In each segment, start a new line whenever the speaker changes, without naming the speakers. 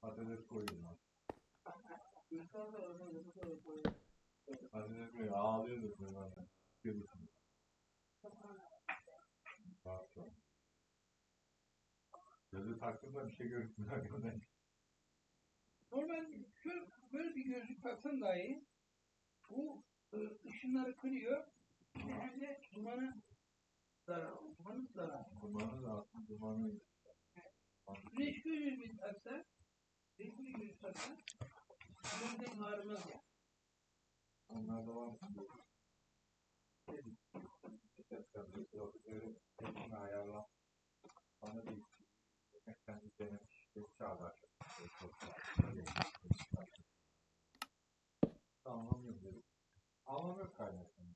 Patates koyuyorum ben.
Yukarıda orada orada koy.
Patates koyuyor. Ağlıyordur böyle. Görürsün. Bak bak. Gözü taktığında bir şey görürsün. hakikaten.
Normal şu böyle bir gözlük taksan dahi bu e, ışınları kırıyor. Hem de dumanı zarar. Dumanı zarar.
Dumanı da aslında dumanı.
Güneş gözlüğü bir taksa, taksa, dumandan ağrımaz ya.
Onlar da var mı? Böyle ayarla. Bana bir kendi denemiş. Bir çağlar. Anlamıyorum dedim. Anlamıyor kaynakını.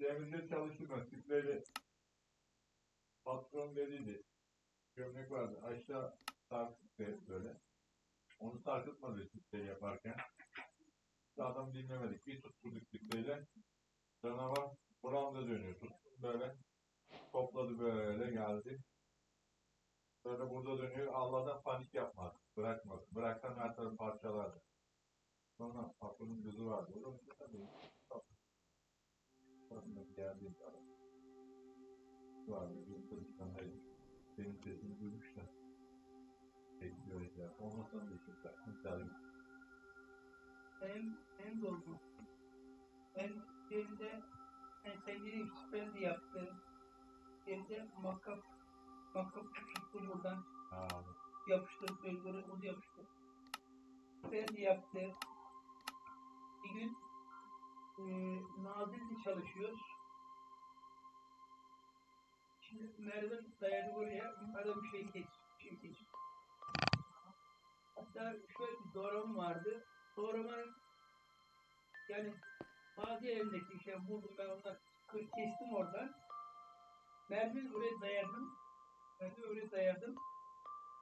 Demirde çalıştırma. Tipleri patron dediydi. Gömlek vardı. Aşağı sarkıttı böyle. Onu sarkıtmadı tipleri yaparken. Adam dinlemedik. Bir tutturduk tipleri. Canavar buramda dönüyor. Tuttum böyle. Topladı böyle geldi. Böyle burada dönüyor. Allah'tan panik yapmadı. Bırakmadı. Bıraksan her tarafı parçalardı. Sonra patronun kızı vardı. O da bir tabii. Sonra geldi. Vardı. Bir kızıklandaydı. Benim sesimi duymuşlar. Bekliyor ya. Ondan sonra geçecekler. Güzel.
Hem, hem doldu. Hem yerinde en sevdiğim süper yaptı. Yerinde makkap, makkap tuttu buradan.
Ha,
yapıştırıp böyle onu yapıştırıp ben yaptı. Bir gün e, Nazilli çalışıyoruz. Şimdi merdiven dayadı oraya. Yukarıda bir şey. Bir şey geç. Hatta şöyle bir doğrama vardı. Doğramanın yani bazı elimdeki şey buldum ben ondan kır kestim oradan. Merdiven oraya dayadım. Merdiven oraya dayadım.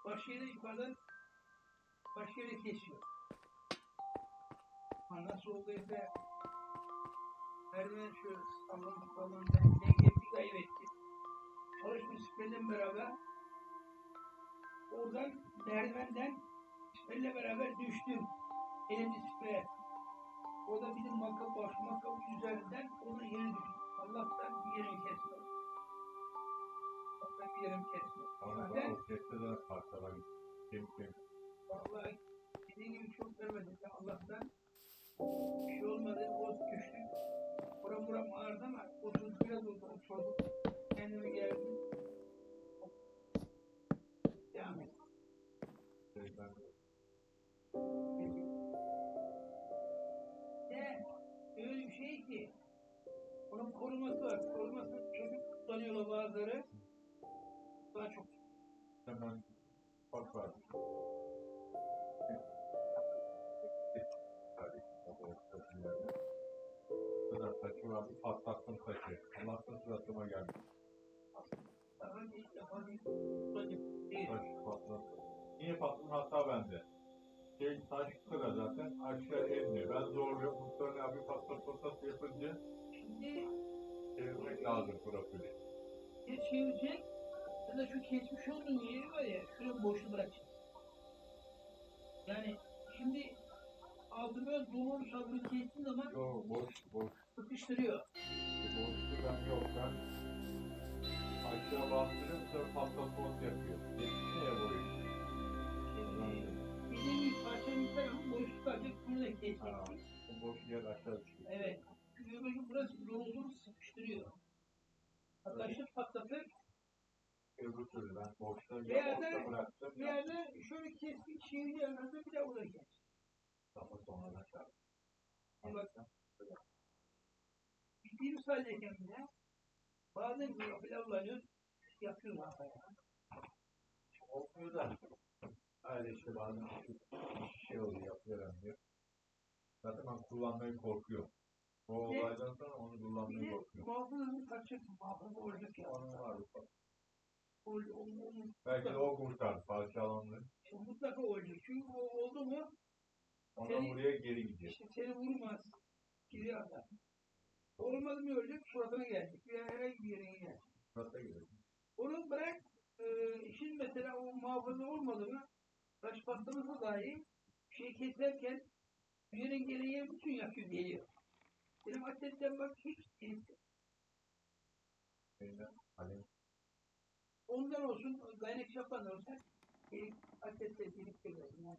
Başka yere yukarıdan başka yere kesiyor. Ha nasıl olduysa merdiven şu sallanıp falan denge bir kaybetti. Çalışmış benimle beraber oradan merdivenden benimle beraber düştüm. Elimde sprey. O da bizim makkap baş, makkap üzerinden onun yere düştüm. Allah'tan bir yerimi kesmedi. Allah'tan bir yerimi kesmedi.
Sonra da
Ben-
o sesle de parçalar. Kim kim.
Vallahi dediğim gibi çok vermedim ya Allah'tan. Bir şey olmadı, o düştü. Buram buram ağrıdı ama otuz biraz oldu, oturdum. Kendime geldim. Devam et.
Şey, ben
De, öyle bir şey ki, onun koruması var. Korumasını çocuk kullanıyorlar bazıları. Daha çok.
hemen bak var. Sıra saçı vardı, patlattım saçı. Allah'tan suratıma geldi. Saç patlattı. Niye patladı? Hata bende. İnmiyor. Ben zorluyorum. Muhtemelen abi patlat patlat yapınca
Şimdi
çevirmek lazım profili.
bir çevirecek ya da şu kesmiş olduğun yeri var ya şuraya boşu bırakacak. Yani şimdi altı böyle dolu bunu kestiğin zaman
Yo boş boş.
sıkıştırıyor.
Boşlu ben yok ben. Aşağı bastırıyorum sonra patlatması yapıyor. Neye boyuyor?
Bizim bir parça bir tarafı boşluk kalacak bunu da
Ha, bu boş yer aşağı düşüyor.
Evet. Öbürkü burası dolduğunu sıkıştırıyor. Hatta işte patlatır.
Öbür türlü ben boşta
Bir
ya
yerde-
boşta bıraktım.
Bir yerde şöyle kestik çevirdi arasında bir daha buraya kes.
Daha sonra çarptım.
Bak. Bildiğimiz haldeyken bile bazen böyle pilavlanıyoruz. Yapıyoruz hatta ya.
Olmuyor da. Öyle işte bazen şey oluyor yapıyor. Zaten ben kullanmayı korkuyorum. O
Bir de-
olaydan sonra onu
Bir
kullanmayı
de
korkuyorum.
muhafızını kaçırsın. Muhafızı olacak ya.
Onun var
ol, ol,
Belki de o kurtardı parçalandı.
işte mutlaka olacak. Çünkü o oldu mu
Ona
Seni-
buraya geri gidiyor.
işte seni vurmaz. Geri atar. Olmadı mı ölecek suratına gelecek. Veya herhangi bir yerine gelecek.
Nasıl gidiyor?
Onu bırak. E, şimdi mesela o muhafaza olmadı mı taş patlaması dahi şey keserken yerin gereği bütün yakıyor geliyor. Benim atletten bak hiç
alev.
ondan olsun gayret yapan olsa gelip atletle gelip gelirim yani.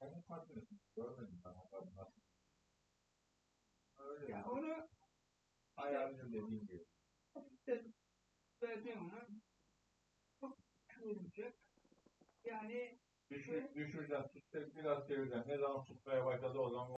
Onun farkını görmedim ben nasıl. Öyle Ya
onu
Hayalini dediğim gibi.
hafiften vereceğim ona. Çok kıvıracak. Yani
Düşür, düşüreceğim, tutacak biraz çevireceğim. Ne zaman tutmaya başladı o zaman